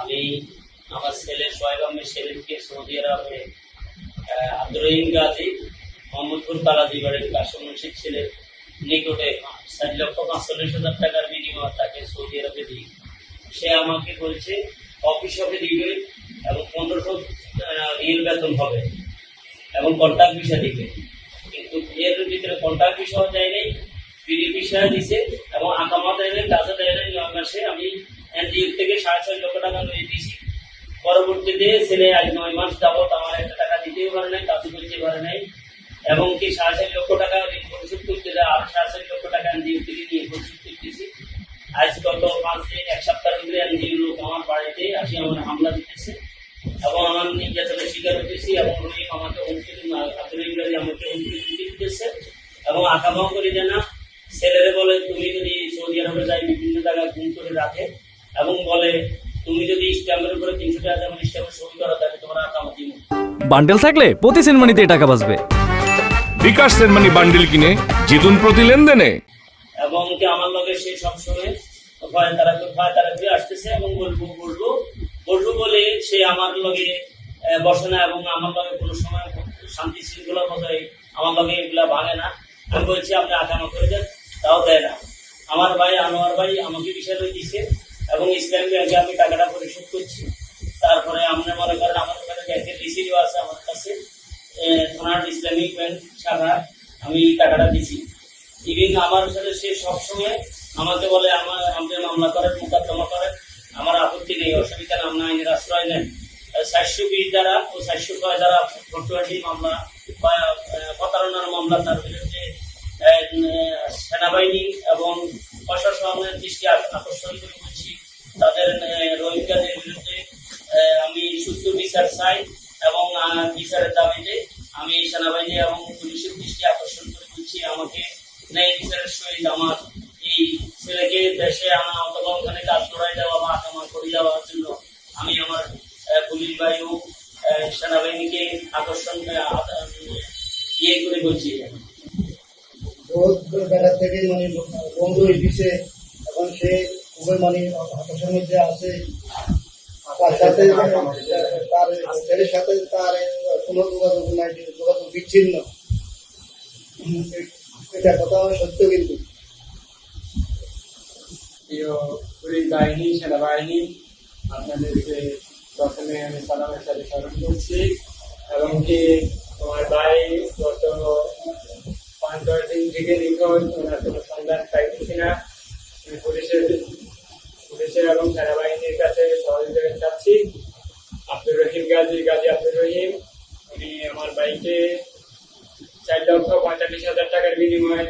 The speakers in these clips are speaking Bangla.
আমি আমার ছেলে সোহেব আহমেদ সৌদি আরবে আহ, আব্দুর রহিম গাজী মোহাম্মদপুর কালাজি বাড়ির মুন্সির ছেলের নিকটে চার লক্ষ পাঁচচল্লিশ হাজার টাকার বিনিময়ে তাকে সৌদি আরবে দিই। সে আমাকে বলছে অফিস অফে দিবে এবং পনেরোশো রিয়েল বেতন হবে এবং কন্ট্রাক্ট ভিসা দিবে। কিন্তু এর ভিতরে কন্ট্রাক্ট ভিসাও দেয় নাই ফ্রি ভিসা দিছে এবং আকামা দেয় নাই কাজে দেয় নাই নয় মাসে আমি এনজিও থেকে সাড়ে ছয় লক্ষ টাকা নিয়ে দিয়েছি পরবর্তীতে ছেলে আজ নয় মাস যাবত আমার একটা টাকা দিতেও পারে নাই কাজ করতে পারে নাই। এবং কি সাড়ে চার লক্ষ টাকা ঋণ পরিশোধ করতে দেয় আর সাড়ে চার লক্ষ টাকা এনজিও থেকে নিয়ে পরিশোধ করতেছি। আজ গত পাঁচ দিন, এক সপ্তাহ ধরে এনজিও লোক আমার বাড়িতে আসি, আমার হামলা দিতেছে এবং আমার নির্যাতনের শিকার হতেছি এবং রহিম আমাকে হুমকি আব্দুল ইংরাজি আমাকে হুমকি হুমকি দিতেছে। এবং আঁকাবাও করে দেয় না। ছেলেরে বলে, তুমি যদি সৌদি আরবে যাই, বিভিন্ন জায়গায় গুম করে রাখে এবং বলে তুমি যদি স্ট্যাম্পের উপরে তিনশো টাকা যেমন স্ট্যাম্পে সই করো তাহলে তোমার দিব বান্ডেল থাকলে প্রতি সেনমানিতে টাকা বাঁচবে। বিকাশ সেনমানি বান্ডিল কিনে জিতুন প্রতি লেনদেনে। এবং কি আমার লগে সে সবসময় ভয় তারা ভয় তারা ফিরে আসতেছে এবং বলব বলব বলব বলে সে আমার লগে আহ, বসে না এবং আমার লগে কোনো সময় শান্তি শৃঙ্খলা বজায় আমার লগে এগুলা ভাঙে না। আমি বলছি আপনি আকামা করে দেন তাও দেয় না। আমার ভাই আনোয়ার ভাই আমাকে বিষয় দিছে এবং ইসলাম ব্যাংকে আমি টাকাটা পরিশোধ করছি। তারপরে আপনি মনে করেন আমার ওখানে ব্যাংকের রিসিভও আছে আমার কাছে থানার ইসলামিক ব্যাংক শাখা, আমি টাকাটা দিছি। ইভিন আমার সাথে সে সবসময় আমাকে বলে, আমার, আপনি মামলা করেন, মোকদ্দমা করেন, আমার আপত্তি নেই, অসুবিধা আমরা আইনের আশ্রয় নেন। চারশো বিশ দ্বারা ও চারশো ছয় দ্বারা ভর্তুয়াটি মামলা, বা প্রতারণার মামলা, তার বিরুদ্ধে সেনাবাহিনী এবং প্রশাসনের দৃষ্টি আক- আকর্ষণ করে চাই এবং বিচারের দাবিতে আমি সেনাবাহিনী এবং পুলিশের দৃষ্টি আকর্ষণ করে বলছি আমাকে ন্যায় বিচারের সহিত আমার এই ছেলেকে দেশে আনা অথবা ওখানে কাজ করাই দেওয়া বা আকামা করে দেওয়ার জন্য আমি আমার পুলিশ বায়ু আহ, সেনাবাহিনীকে আকর্ষণ করে ইয়ে করে বলছি। জায়গা থেকে মানে বন্ধু দিছে এখন সে খুবই মানে হতাশার মধ্যে আছে। তার সাথে তার ছেলের সাথে তার কোনো যোগাযোগ নাই, যোগাযোগ বিচ্ছিন্ন। এটা কথা সত্য কিন্তু। পুলিশ বাহিনী, সেনাবাহিনী, আপনাদেরকে প্রথমে আমি সালামের সাথে স্মরণ করছি এবং কি তোমার ভাই গত দিন থেকে নিখোঁজ, ওনার কোনো সন্ধান পাইতেছি না। পুলিশের পুলিশের এবং সেনাবাহিনীর কাছে সহযোগিতা চাচ্ছি আব্দুর রহিম গাজী গাজী আব্দুর রহিম, উনি আমার বাইকে চার লক্ষ পঁয়তাল্লিশ হাজার টাকার বিনিময়ে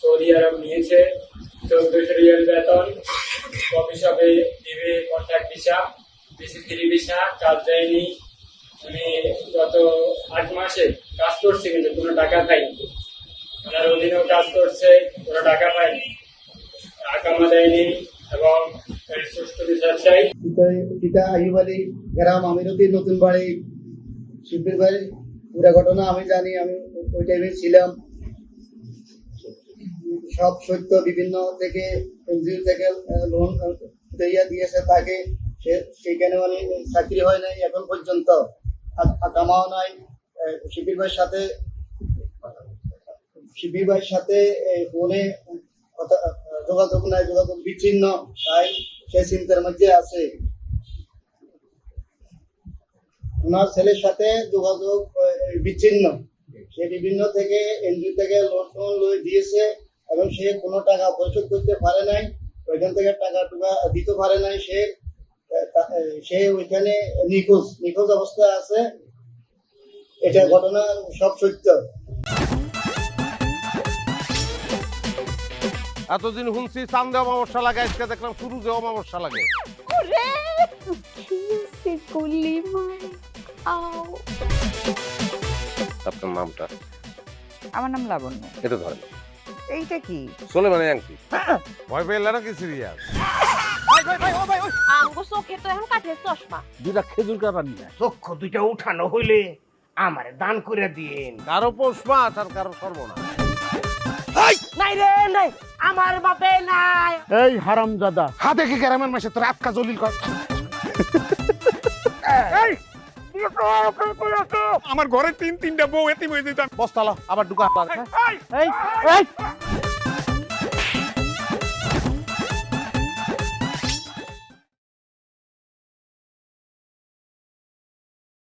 সৌদি আরব নিয়েছে। চোদ্দশো রিয়াল বেতন, কফি শপে দিবে contract visa BC three visa কাজ দেয়নি। উনি গত আট মাসে কাজ করছে, কিন্তু কোনো টাকা পাইনি ওনার অধীনেও কাজ করছে, কোনো টাকা পায়নি। আকামা দেয়নি এবং পিতা গ্রাম আমিরুদ্দিন নতুন বাড়ি পুরা ঘটনা আমি জানি, আমি ওই টাইমে ছিলাম। সব সত্য বিভিন্ন থেকে, এনজিও থেকে লোন দিয়েছে তাকে। চাকরি হয় নাই এখন পর্যন্ত। কামাও নাই। শিবির ভাইয়ের সাথে শিবির ভাইয়ের সাথে ফোনে যোগাযোগ নাই, যোগাযোগ বিচ্ছিন্ন, তাই সে চিন্তার মধ্যে আছে। ওনার ছেলের সাথে যোগাযোগ বিচ্ছিন্ন। সে বিভিন্ন থেকে এনজিও থেকে লোন টোন দিয়েছে এবং সে কোনো টাকা পরিশোধ করতে পারে নাই। ওইখান থেকে টাকা টুকা দিতে পারে নাই সে। সে ওইখানে নিখোঁজ নিখোঁজ অবস্থায় আছে। এটা ঘটনা সব সত্য। এতদিন শুনছি চান্দে অমাবস্যা লাগে আজকে দেখলাম শুরুতে অমাবস্যা লাগে। ওরে আও। আপনার নামটা? আমার নাম লাবণ্য। এটা ধরেন। এইটা কি? চলে মানে আংটি। ভয় পেলে নাকি সিরিয়াস? আমগো চোখে তো এখন কাঠের চশমা। দুটা খেজুর কাটা নিয়ে চক্ষু দুইটা উঠানো হইলে আমারে দান করে দিন। কারও পৌষ মাস আর কারও সর্বনাশ। নাই রে নাই। আমার বাপে নাই। এই হারাম দাদা হাতে কি গ্রামের মাসে তোর আটকা জলিল কর। এই আমার ঘরে তিন তিনটা বউ এতিম হয়ে যেতাম বস্তালা আবার ঢুকা। এই এই